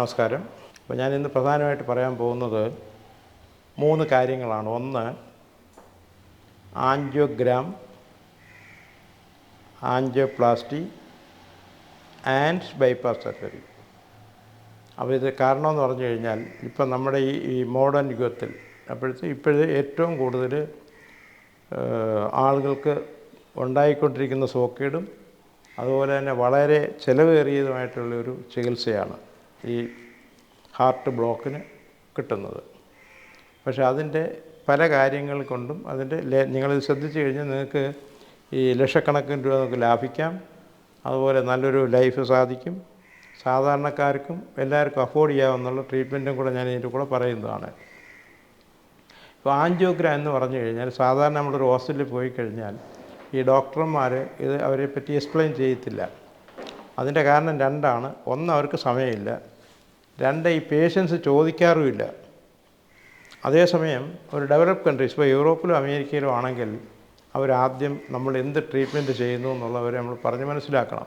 നമസ്കാരം. അപ്പോൾ ഞാൻ ഇന്ന് പ്രധാനമായിട്ട് പറയാൻ പോകുന്നത് മൂന്ന് കാര്യങ്ങളാണ്. ഒന്ന് angiogram angioplasty and bypass surgery. അപ്പോൾ ഇത് കാരണമെന്ന് പറഞ്ഞു കഴിഞ്ഞാൽ ഇപ്പം നമ്മുടെ ഈ ഈ മോഡേൺ യുഗത്തിൽ അപ്പോഴത്തെ ഇപ്പോഴത്തെ ഏറ്റവും കൂടുതൽ ആളുകൾക്ക് ഉണ്ടായിക്കൊണ്ടിരിക്കുന്ന സോക്കേടും അതുപോലെ തന്നെ വളരെ ചിലവേറിയതുമായിട്ടുള്ള ഒരു ചികിത്സയാണ്. ഈ ഹാർട്ട് ബ്ലോക്കിന് കിട്ടുന്നത്. പക്ഷേ അതിന്റെ പല കാര്യങ്ങൾ കൊണ്ടും അതിന്റെ നിങ്ങളിത് ശ്രദ്ധിച്ചു കഴിഞ്ഞാൽ നിങ്ങൾക്ക് ഈ ലക്ഷക്കണക്കിന് രൂപ നമുക്ക് ലാഭിക്കാം. അതുപോലെ നല്ലൊരു ലൈഫ് സാധിക്കും. സാധാരണക്കാർക്കും എല്ലാവർക്കും അഫോർഡ് ചെയ്യാവുന്നുള്ള ട്രീറ്റ്മെന്റും കൂടെ ഞാൻ ഇതിന്റെ കൂടെ പറയുന്നതാണ്. ഇപ്പോൾ ആൻജിയോഗ്രാം എന്ന് പറഞ്ഞു കഴിഞ്ഞാൽ സാധാരണ നമ്മളൊരു ഹോസ്പിറ്റലിൽ പോയി കഴിഞ്ഞാൽ ഈ ഡോക്ടർമാർ ഇത് അവരെ പറ്റി എക്സ്പ്ലെയിൻ ചെയ്യത്തില്ല. അതിന്റെ കാരണം രണ്ടാണ്. ഒന്ന് അവർക്ക് സമയമില്ല. രണ്ട് ഈ പേഷ്യൻസ് ചോദിക്കാറുമില്ല. അതേസമയം ഒരു ഡെവലപ്പ് കൺട്രീസ് ഇപ്പോൾ യൂറോപ്പിലും അമേരിക്കയിലും ആണെങ്കിൽ അവരാദ്യം നമ്മൾ എന്ത് ട്രീറ്റ്മെന്റ് ചെയ്യുന്നു എന്നുള്ളവരെ നമ്മൾ പറഞ്ഞ് മനസ്സിലാക്കണം.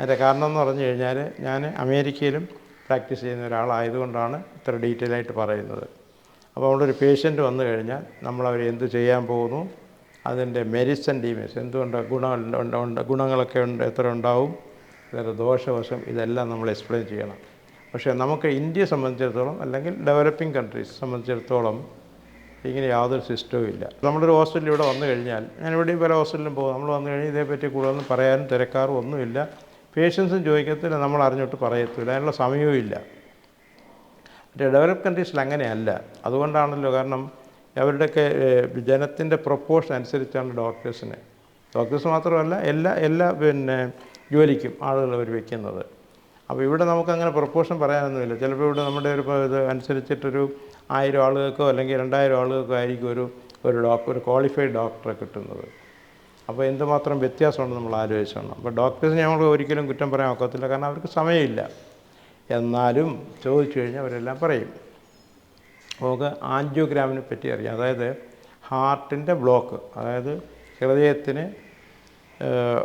അതിന്റെ കാരണം എന്ന് പറഞ്ഞു കഴിഞ്ഞാൽ ഞാൻ അമേരിക്കയിലും പ്രാക്ടീസ് ചെയ്യുന്ന ഒരാളായതുകൊണ്ടാണ് ഇത്ര ഡീറ്റെയിൽ ആയിട്ട് പറയുന്നത്. അപ്പോൾ അവിടെ ഒരു പേഷ്യന്റ് വന്നു കഴിഞ്ഞാൽ നമ്മൾ അവർ എന്ത് ചെയ്യാൻ പോകുന്നു? അതിന്റെ മെരിറ്റ്സ് ആൻഡ് ഡീമേഴ്സ് എന്തുകൊണ്ട് ഗുണം ഉണ്ട്- ഉണ്ട് ഗുണങ്ങളൊക്കെ ഉണ്ട് എത്ര ഉണ്ടാവും? ഇതൊരു ദോഷവശം ഇതെല്ലാം നമ്മൾ എക്സ്പ്ലെയിൻ ചെയ്യണം. പക്ഷേ നമുക്ക് ഇന്ത്യയെ സംബന്ധിച്ചിടത്തോളം അല്ലെങ്കിൽ ഡെവലപ്പിംഗ് കൺട്രീസ് സംബന്ധിച്ചിടത്തോളം ഇങ്ങനെ യാതൊരു സിസ്റ്റവും ഇല്ല. നമ്മളൊരു ഹോസ്പിറ്റലിൽ ഇവിടെ വന്നു കഴിഞ്ഞാൽ ഞാൻ ഇവിടെയും പല ഹോസ്പിറ്റലിലും പോകും. നമ്മൾ വന്നു കഴിഞ്ഞാൽ ഇതേപ്പറ്റി കൂടുതലൊന്നും പറയാനും തിരക്കാറും ഒന്നുമില്ല. പേഷ്യൻസും ചോദിക്കത്തില്ല നമ്മൾ അറിഞ്ഞിട്ട് പറയത്തില്ല. അതിനുള്ള സമയവും ഇല്ല. മറ്റേ ഡെവലപ്പ് കൺട്രീസിൽ അങ്ങനെയല്ല. അതുകൊണ്ടാണല്ലോ കാരണം അവരുടെയൊക്കെ ജനത്തിന്റെ പ്രൊപ്പോഷൻ അനുസരിച്ചാണ് ഡോക്ടേഴ്സിന് ഡോക്ടേഴ്സ് മാത്രമല്ല എല്ലാ എല്ലാ പിന്നെ ജോലിക്കും ആളുകൾ അവർ വെക്കുന്നത്. അപ്പോൾ ഇവിടെ നമുക്കങ്ങനെ പ്രപ്പോഷൻ പറയാനൊന്നുമില്ല. ചിലപ്പോൾ ഇവിടെ നമ്മുടെ ഒരു ഇത് അനുസരിച്ചിട്ടൊരു ആയിരം ആളുകൾക്കോ അല്ലെങ്കിൽ രണ്ടായിരം ആളുകൾക്കോ ആയിരിക്കും ഒരു ഒരു ഡോക്ടർ ഒരു ക്വാളിഫൈഡ് ഡോക്ടറെ കിട്ടുന്നത്. അപ്പോൾ എന്തുമാത്രം വ്യത്യാസമുണ്ട് നമ്മൾ ആലോചിച്ചോണം അപ്പോൾ ഡോക്ടേഴ്സിനെ നമ്മൾ ഒരിക്കലും കുറ്റം പറയാൻ ഒക്കത്തില്ല. കാരണം അവർക്ക് സമയമില്ല. എന്നാലും ചോദിച്ചു കഴിഞ്ഞാൽ അവരെല്ലാം പറയും. നമുക്ക് ആൻജിയോഗ്രാമിനെ പറ്റി അറിയാം. അതായത് ഹാർട്ടിന്റെ ബ്ലോക്ക് അതായത് ഹൃദയത്തിന്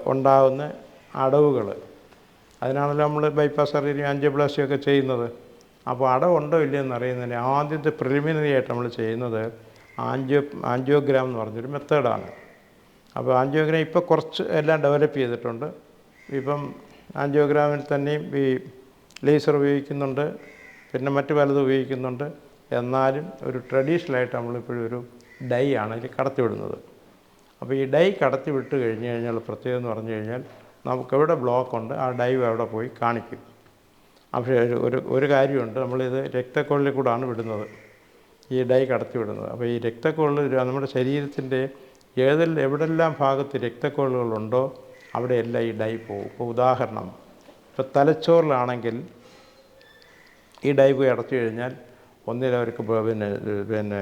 ഉണ്ടാകുന്ന അടവുകൾ അതിനാണല്ലോ നമ്മൾ ബൈപ്പാസ് സർജറി ആൻജിയോപ്ലാസ്റ്റി ഒക്കെ ചെയ്യുന്നത്. അപ്പോൾ അടവുണ്ടോ ഇല്ലയോ എന്ന് അറിയുന്നതിന് ആദ്യത്തെ പ്രിലിമിനറി ആയിട്ട് നമ്മൾ ചെയ്യുന്നത് ആൻജിയോ ആൻജിയോഗ്രാം എന്ന് പറഞ്ഞൊരു മെത്തേഡാണ് അപ്പോൾ ആൻജിയോഗ്രാം ഇപ്പോൾ കുറച്ച് എല്ലാം ഡെവലപ്പ് ചെയ്തിട്ടുണ്ട്. ഇപ്പം ആൻജിയോഗ്രാമിൽ തന്നെയും ഈ ലേസർ ഉപയോഗിക്കുന്നുണ്ട്. പിന്നെ മറ്റു പലതും ഉപയോഗിക്കുന്നുണ്ട്. എന്നാലും ഒരു ട്രഡീഷണലായിട്ട് നമ്മളിപ്പോഴും ഒരു ഡൈ ആണ് ഇതിൽ കടത്തിവിടുന്നത്. അപ്പോൾ ഈ ഡൈ കടത്തി വിട്ട് കഴിഞ്ഞ് കഴിഞ്ഞാൽ പ്രത്യേകത എന്ന് പറഞ്ഞു കഴിഞ്ഞാൽ നമുക്ക് ബ്ലോക്കുണ്ട് ആ ഡൈവ് അവിടെ പോയി കാണിക്കും. പക്ഷേ ഒരു ഒരു കാര്യമുണ്ട് നമ്മളിത് രക്തക്കൊള്ളിൽ കൂടാണ് വിടുന്നത്. ഈ ഡൈ കടത്തി വിടുന്നത്. അപ്പോൾ ഈ രക്തക്കൊള്ളിൽ നമ്മുടെ ശരീരത്തിന്റെ ഏതെല്ലാം എവിടെല്ലാം ഭാഗത്ത് രക്തക്കൊള്ളുകളുണ്ടോ അവിടെയെല്ലാം ഈ ഡൈ പോകും. ഇപ്പോൾ ഉദാഹരണം ഇപ്പോൾ തലച്ചോറിലാണെങ്കിൽ ഈ ഡൈ പോയി അടച്ചു കഴിഞ്ഞാൽ ഒന്നിലവർക്ക് പിന്നെ പിന്നെ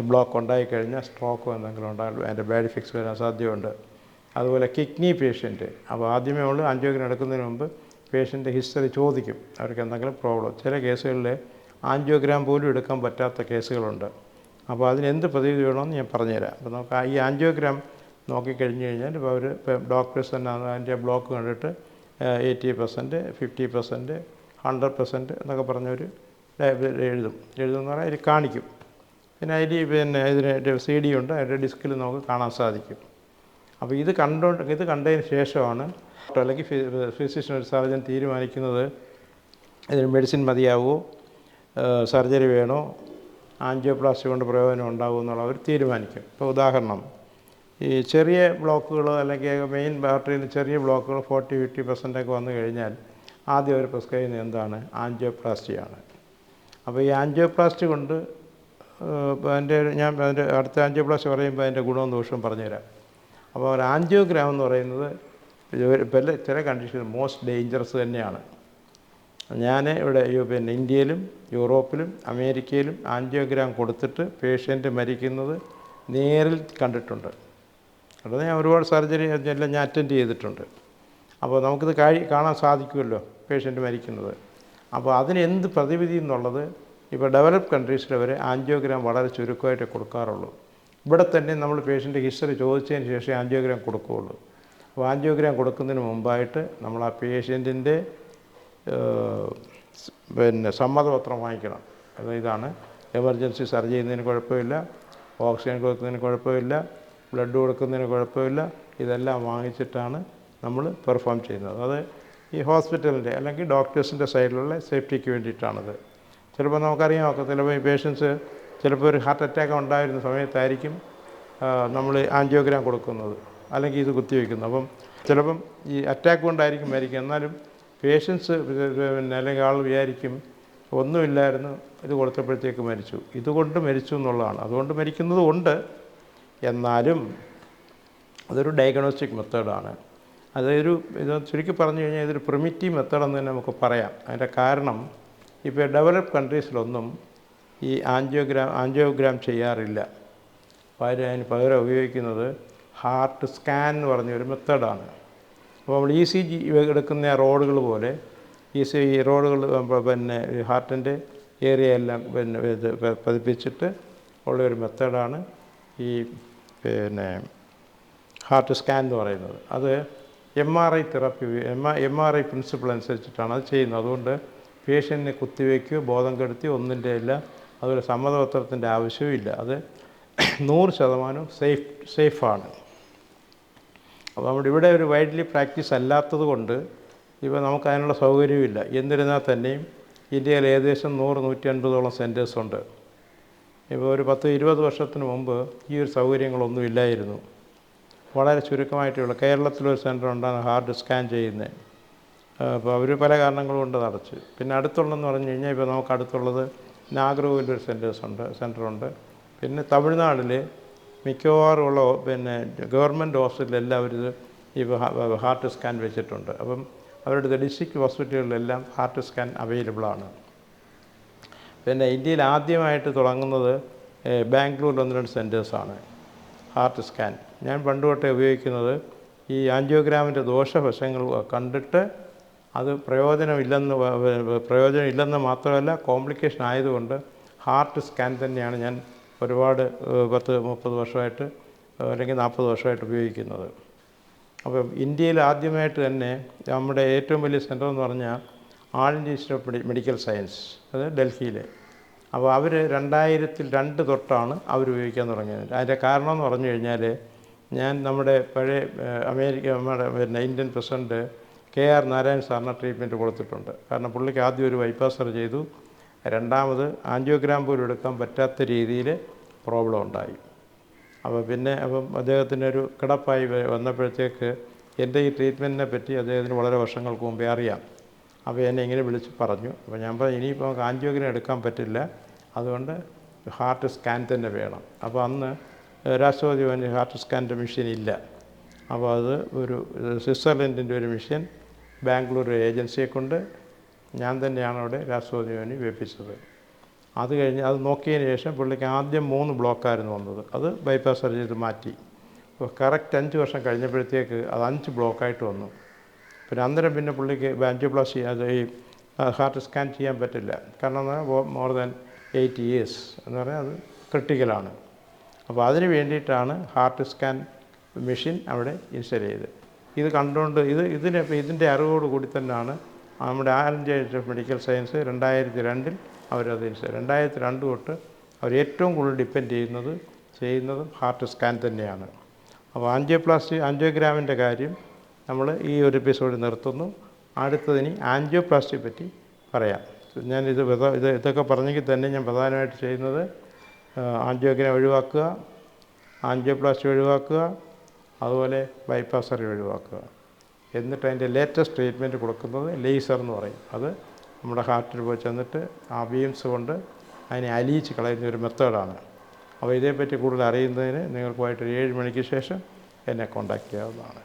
ബ്ലോക്ക് ഉണ്ടായിക്കഴിഞ്ഞാൽ സ്ട്രോക്കോ എന്തെങ്കിലും ഉണ്ടാകും അതിന്റെ ബാഡ് ഫിക്സ് വരാൻ സാധ്യതയുണ്ട്. അതുപോലെ കിഡ്നി പേഷ്യന്റ്. അപ്പോൾ ആദ്യമേ ഉള്ളൂ ആൻജിയോഗ്രാം എടുക്കുന്നതിന് മുമ്പ് പേഷ്യന്റെ ഹിസ്റ്ററി ചോദിക്കും. അവർക്ക് എന്തെങ്കിലും പ്രോബ്ലം. ചില കേസുകളിൽ ആൻജിയോഗ്രാം പോലും എടുക്കാൻ പറ്റാത്ത കേസുകളുണ്ട്. അപ്പോൾ അതിന് എന്ത് പ്രതിവിധി വേണമെന്ന് ഞാൻ പറഞ്ഞുതരാം. അപ്പോൾ നമുക്ക് ഈ ആൻജിയോഗ്രാം നോക്കിക്കഴിഞ്ഞ് കഴിഞ്ഞാൽ ഇപ്പോൾ അവർ ഡോക്ടേഴ്സ് തന്നെ അതിന്റെ ബ്ലോക്ക് കണ്ടിട്ട് eighty percent fifty percent hundred percent എന്നൊക്കെ പറഞ്ഞൊരു എഴുതും. എഴുതുമെന്ന് പറഞ്ഞാൽ അതിൽ കാണിക്കും. പിന്നെ അതിൽ പിന്നെ ഇതിന് സി ഡി ഉണ്ട്. അതിന്റെ ഡിസ്കിൽ നമുക്ക് കാണാൻ സാധിക്കും. അപ്പോൾ ഇത് കണ്ടോ ഇത് കണ്ടതിന് ശേഷമാണ് അല്ലെങ്കിൽ ഫിസിഷ്യൻ ഒരു സർജൻ തീരുമാനിക്കുന്നത് ഇതിന് മെഡിസിൻ മതിയാവുമോ സർജറി വേണോ ആൻജിയോപ്ലാസ്റ്റി കൊണ്ട് പ്രയോജനം ഉണ്ടാവുമോ എന്നുള്ള അവർ തീരുമാനിക്കും. ഇപ്പോൾ ഉദാഹരണം ഈ ചെറിയ ബ്ലോക്കുകൾ അല്ലെങ്കിൽ മെയിൻ ബാറ്ററിയിൽ ചെറിയ ബ്ലോക്കുകൾ ഫോർട്ടി ഫിഫ്റ്റി പെർസെന്റ് ഒക്കെ വന്നു കഴിഞ്ഞാൽ ആദ്യം അവർ പ്രിസ്ക്രൈബ് ചെയ്യുന്നത് എന്താണ്? ആൻജിയോപ്ലാസ്റ്റിയാണ് അപ്പോൾ ഈ ആൻജിയോപ്ലാസ്റ്റി കൊണ്ട് അതിന്റെ ഞാൻ അതിന്റെ അടുത്ത ആൻജിയോപ്ലാസ്റ്റി പറയുമ്പോൾ അതിന്റെ ഗുണവും ദോഷവും പറഞ്ഞുതരാം. അപ്പോൾ ഒരു ആൻജിയോഗ്രാം എന്ന് പറയുന്നത് പല ചില കണ്ടീഷൻ മോസ്റ്റ് ഡേഞ്ചറസ് തന്നെയാണ്. ഞാൻ ഇവിടെ പിന്നെ ഇന്ത്യയിലും യൂറോപ്പിലും അമേരിക്കയിലും ആൻജിയോഗ്രാം കൊടുത്തിട്ട് പേഷ്യന്റ് മരിക്കുന്നത് നേരിൽ കണ്ടിട്ടുണ്ട്. അത് ഞാൻ ഒരുപാട് സർജറി എല്ലാം ഞാൻ അറ്റൻഡ് ചെയ്തിട്ടുണ്ട്. അപ്പോൾ നമുക്കിത് കഴി കാണാൻ സാധിക്കുമല്ലോ പേഷ്യന്റ് മരിക്കുന്നത്. അപ്പോൾ അതിന് എന്ത് പ്രതിവിധി എന്നുള്ളത് ഇപ്പോൾ ഡെവലപ്പ് കൺട്രീസിൽ വരെ ആൻജിയോഗ്രാം വളരെ ചുരുക്കമായിട്ട് കൊടുക്കാറുള്ളൂ. ഇവിടെ തന്നെ നമ്മൾ പേഷ്യന്റെ ഹിസ്റ്ററി ചോദിച്ചതിന് ശേഷം ആൻജിയോഗ്രാം കൊടുക്കുകയുള്ളൂ. അപ്പോൾ ആൻജിയോഗ്രാം കൊടുക്കുന്നതിന് മുമ്പായിട്ട് നമ്മൾ ആ പേഷ്യന്റിന്റെ പിന്നെ സമ്മതപത്രം വാങ്ങിക്കണം. അത് ഇതാണ്. എമർജൻസി സർജറി ചെയ്യുന്നതിന് കുഴപ്പമില്ല. ഓക്സിജൻ കൊടുക്കുന്നതിന് കുഴപ്പമില്ല. ബ്ലഡ് കൊടുക്കുന്നതിന് കുഴപ്പമില്ല. ഇതെല്ലാം വാങ്ങിച്ചിട്ടാണ് നമ്മൾ പെർഫോം ചെയ്യുന്നത്. അത് ഈ ഹോസ്പിറ്റലിന്റെ അല്ലെങ്കിൽ ഡോക്ടേഴ്സിന്റെ സൈഡിലുള്ള സേഫ്റ്റിക്ക് വേണ്ടിയിട്ടാണത്. ചിലപ്പോൾ നമുക്കറിയാം ഒക്കെ ചിലപ്പോൾ ഈ പേഷ്യൻസ് ചിലപ്പോൾ ഒരു ഹാർട്ട് അറ്റാക്ക് ഉണ്ടായിരുന്ന സമയത്തായിരിക്കും നമ്മൾ ആൻജിയോഗ്രാം കൊടുക്കുന്നത്. അല്ലെങ്കിൽ ഇത് കുത്തിവെക്കുന്നത്. അപ്പം ചിലപ്പം ഈ അറ്റാക്ക് കൊണ്ടായിരിക്കും മരിക്കുക എന്നാലും പേഷ്യൻസ് പിന്നെ അല്ലെങ്കിൽ ആൾ വിചാരിക്കും ഒന്നുമില്ലായിരുന്നു ഇത് കൊടുത്തപ്പോഴത്തേക്ക് മരിച്ചു. ഇതുകൊണ്ട് മരിച്ചു എന്നുള്ളതാണ്. അതുകൊണ്ട് മരിക്കുന്നത് ഉണ്ട്. എന്നാലും അതൊരു ഡയഗ്നോസ്റ്റിക് മെത്തേഡാണ് അതൊരു ഇത് ചുരുക്കി പറഞ്ഞു കഴിഞ്ഞാൽ ഇതൊരു പ്രിമിറ്റീവ് മെത്തേഡെന്ന് തന്നെ നമുക്ക് പറയാം. അതിന്റെ കാരണം ഇപ്പോൾ ഡെവലപ്പ് കൺട്രീസിലൊന്നും ഈ ആൻജിയോഗ്രാം ആൻജിയോഗ്രാം ചെയ്യാറില്ല. പകരം അതിന് പകരം ഉപയോഗിക്കുന്നത് ഹാർട്ട് സ്കാൻ എന്ന് പറഞ്ഞ ഒരു മെത്തേഡാണ് അപ്പോൾ നമ്മൾ ഇ സി ജി എടുക്കുന്ന ആ റോഡുകൾ പോലെ ഇ സി ഈ റോഡുകൾ പിന്നെ ഹാർട്ടിന്റെ ഏരിയ എല്ലാം പിന്നെ ഇത് പതിപ്പിച്ചിട്ട് ഉള്ള ഒരു മെത്തേഡാണ് ഈ പിന്നെ ഹാർട്ട് സ്കാൻ എന്ന് പറയുന്നത്. അത് M R I therapy M M R I principle അനുസരിച്ചിട്ടാണ് അത് ചെയ്യുന്നത്. അതുകൊണ്ട് പേഷ്യന്റിനെ കുത്തിവെക്കുകയോ ബോധം കെടുത്തി ഒന്നിന്റെ ഇല്ല അതുപോലെ സമ്മതപത്രത്തിന്റെ ആവശ്യവും ഇല്ല അത് നൂറ് ശതമാനം സേഫ് സേഫാണ്. അപ്പോൾ നമ്മുടെ ഇവിടെ ഒരു വൈഡ്ലി പ്രാക്ടീസ് അല്ലാത്തത് കൊണ്ട് ഇപ്പോൾ നമുക്കതിനുള്ള സൗകര്യമില്ല എന്നിരുന്നാൽ തന്നെയും ഇന്ത്യയിൽ ഏകദേശം നൂറ് നൂറ്റി അൻപതോളം സെന്റേഴ്സ് ഉണ്ട്. ഇപ്പോൾ ഒരു പത്ത് ഇരുപത് വർഷത്തിന് മുമ്പ് ഈ ഒരു സൗകര്യങ്ങളൊന്നും ഇല്ലായിരുന്നു. വളരെ ചുരുക്കമായിട്ടുള്ള കേരളത്തിലൊരു സെന്റർ ഉണ്ടാണ് ഹാർഡ് സ്കാൻ ചെയ്യുന്നത് അപ്പോൾ അവർ പല കാരണങ്ങൾ കൊണ്ട് നടച്ച്. പിന്നെ അടുത്തുള്ളതെന്ന് പറഞ്ഞു കഴിഞ്ഞാൽ ഇപ്പോൾ നമുക്ക് അടുത്തുള്ളത് നാഗർകോവിലൊരു സെന്റേഴ്സ് ഉണ്ട് സെന്ററുണ്ട് പിന്നെ തമിഴ്നാട്ടിൽ മിക്കവാറും ഉള്ള പിന്നെ ഗവൺമെന്റ് ഹോസ്പിറ്റലെല്ലാം അവർ ഇത് ഈ ഹാർട്ട് സ്കാൻ വെച്ചിട്ടുണ്ട്. അപ്പം അവരുടെ ഡിസ്ട്രിക്ട് ഹോസ്പിറ്റലുകളിലെല്ലാം ഹാർട്ട് സ്കാൻ അവൈലബിളാണ്. പിന്നെ ഇന്ത്യയിൽ ആദ്യമായിട്ട് തുടങ്ങുന്നത് ബാംഗ്ലൂരിൽ ഒന്ന് രണ്ട് സെന്റേഴ്സാണ് ഹാർട്ട് സ്കാൻ. ഞാൻ പണ്ട് തൊട്ടേ ഉപയോഗിക്കുന്നത് ഈ ആൻജിയോഗ്രാമിന്റെ ദോഷവശങ്ങൾ കണ്ടിട്ട് അത് പ്രയോജനമില്ലെന്ന് പ്രയോജനമില്ലെന്ന് മാത്രമല്ല കോംപ്ലിക്കേഷൻ ആയതുകൊണ്ട് ഹാർട്ട് സ്കാൻ തന്നെയാണ് ഞാൻ ഒരുപാട് പത്ത് മുപ്പത് വർഷമായിട്ട് അല്ലെങ്കിൽ നാൽപ്പത് വർഷമായിട്ട് ഉപയോഗിക്കുന്നത്. അപ്പം ഇന്ത്യയിൽ ആദ്യമായിട്ട് തന്നെ നമ്മുടെ ഏറ്റവും വലിയ സെന്റർ എന്ന് പറഞ്ഞാൽ all India institute of medical science അത് ഡൽഹിയിലെ. അപ്പോൾ അവർ രണ്ടായിരത്തിൽ രണ്ട് തൊട്ടാണ് അവർ ഉപയോഗിക്കാൻ തുടങ്ങിയത്. അതിന്റെ കാരണം എന്ന് പറഞ്ഞു കഴിഞ്ഞാൽ ഞാൻ നമ്മുടെ പഴയ അമേരിക്ക നമ്മുടെ പിന്നെ Indian president K R Narayan സാറിന് ട്രീറ്റ്മെന്റ് കൊടുത്തിട്ടുണ്ട്. കാരണം പുള്ളിക്ക് ആദ്യം ഒരു ബൈപ്പാസ് സർജറി ചെയ്തു. രണ്ടാമത് ആൻജിയോഗ്രാം പോലും എടുക്കാൻ പറ്റാത്ത രീതിയിൽ പ്രോബ്ലം ഉണ്ടായി. അപ്പോൾ പിന്നെ അപ്പം അദ്ദേഹത്തിന് ഒരു കിടപ്പായി വന്നപ്പോഴത്തേക്ക് എന്റെ ഈ ട്രീറ്റ്മെന്റിനെ പറ്റി അദ്ദേഹത്തിന് വളരെ വർഷങ്ങൾക്ക് മുമ്പേ അറിയാം. അപ്പോൾ എന്നെ ഇങ്ങനെ വിളിച്ച് പറഞ്ഞു. അപ്പോൾ ഞാൻ പറഞ്ഞു ഇനിയിപ്പോൾ ആൻജിയോഗ്രാം എടുക്കാൻ പറ്റില്ല. അതുകൊണ്ട് ഹാർട്ട് സ്കാൻ തന്നെ വേണം. അപ്പോൾ അന്ന് രാഷ്ട്രപതി ഭവനിൽ ഹാർട്ട് സ്കാന്റെ മെഷീൻ ഇല്ല. അപ്പോൾ അത് ഒരു സ്വിറ്റ്സർലൻഡിന്റെ ഒരു മെഷീൻ ബാംഗ്ലൂർ ഏജൻസിയെ കൊണ്ട് ഞാൻ തന്നെയാണ് അവിടെ രാഷ്ട്രപതി ഭവനിൽ വെപ്പിച്ചത് അത് കഴിഞ്ഞ് അത് നോക്കിയതിന് ശേഷം പുള്ളിക്ക് ആദ്യം മൂന്ന് ബ്ലോക്കായിരുന്നു വന്നത്. അത് ബൈപ്പാസ് സർജറി മാറ്റി. അപ്പോൾ കറക്റ്റ് അഞ്ച് വർഷം കഴിഞ്ഞപ്പോഴത്തേക്ക് അത് അഞ്ച് ബ്ലോക്കായിട്ട് വന്നു. പിന്നെ അന്നേരം പിന്നെ പുള്ളിക്ക് ആൻജിയോപ്ലാസ്റ്റി ചെയ്യാൻ ഈ ഹാർട്ട് സ്കാൻ ചെയ്യാൻ പറ്റില്ല. കാരണം എന്ന് പറഞ്ഞാൽ മോർ ദാൻ എയ്റ്റ് ഇയേഴ്സ് എന്ന് പറഞ്ഞാൽ അത് ക്രിട്ടിക്കലാണ്. അപ്പോൾ അതിന് വേണ്ടിയിട്ടാണ് ഹാർട്ട് സ്കാൻ മെഷീൻ അവിടെ ഇൻസ്റ്റാൾ ചെയ്ത് ഇത് കണ്ടുകൊണ്ട് ഇത് ഇതിനെ ഇതിന്റെ അറിവോട് കൂടി തന്നെയാണ് നമ്മുടെ ഓഫ് മെഡിക്കൽ സയൻസ് രണ്ടായിരത്തി രണ്ടിൽ അവരത് രണ്ടായിരത്തി രണ്ട് തൊട്ട് അവർ ഏറ്റവും കൂടുതൽ ഡിപ്പെൻഡ് ചെയ്യുന്നത് ചെയ്യുന്നതും ഹാർട്ട് സ്കാൻ തന്നെയാണ്. അപ്പോൾ ആൻജിയോപ്ലാസ്റ്റി ആൻജിയോഗ്രാമിന്റെ കാര്യം നമ്മൾ ഈ ഒരു എപ്പിസോഡ് നിർത്തുന്നു. അടുത്തതിന് ആൻജിയോപ്ലാസ്റ്റിയെ പറ്റി പറയാം. ഞാൻ ഇത് ഇത് ഇതൊക്കെ പറഞ്ഞെങ്കിൽ തന്നെ ഞാൻ പ്രധാനമായിട്ട് ചെയ്യുന്നത് ആൻജിയോഗ്രാം ഒഴിവാക്കുക ആൻജിയോപ്ലാസ്റ്റി ഒഴിവാക്കുക അതുപോലെ ബൈപ്പാസ് സർജറി ഒഴിവാക്കുക. എന്നിട്ട് അതിന്റെ ലേറ്റസ്റ്റ് ട്രീറ്റ്മെന്റ് കൊടുക്കുന്നത് ലേസർ എന്ന് പറയും. അത് നമ്മുടെ ഹാർട്ടിൽ പോയി ചെന്നിട്ട് ആ ബീംസ് കൊണ്ട് അതിനെ അലിയിച്ച് കളയുന്ന ഒരു മെത്തേഡാണ് അപ്പോൾ ഇതേപ്പറ്റി കൂടുതൽ അറിയുന്നതിന് പോയിട്ട് ഒരു ഏഴ് മണിക്ക് ശേഷം എന്നെ കോണ്ടാക്ട് ചെയ്യാവുന്നതാണ്.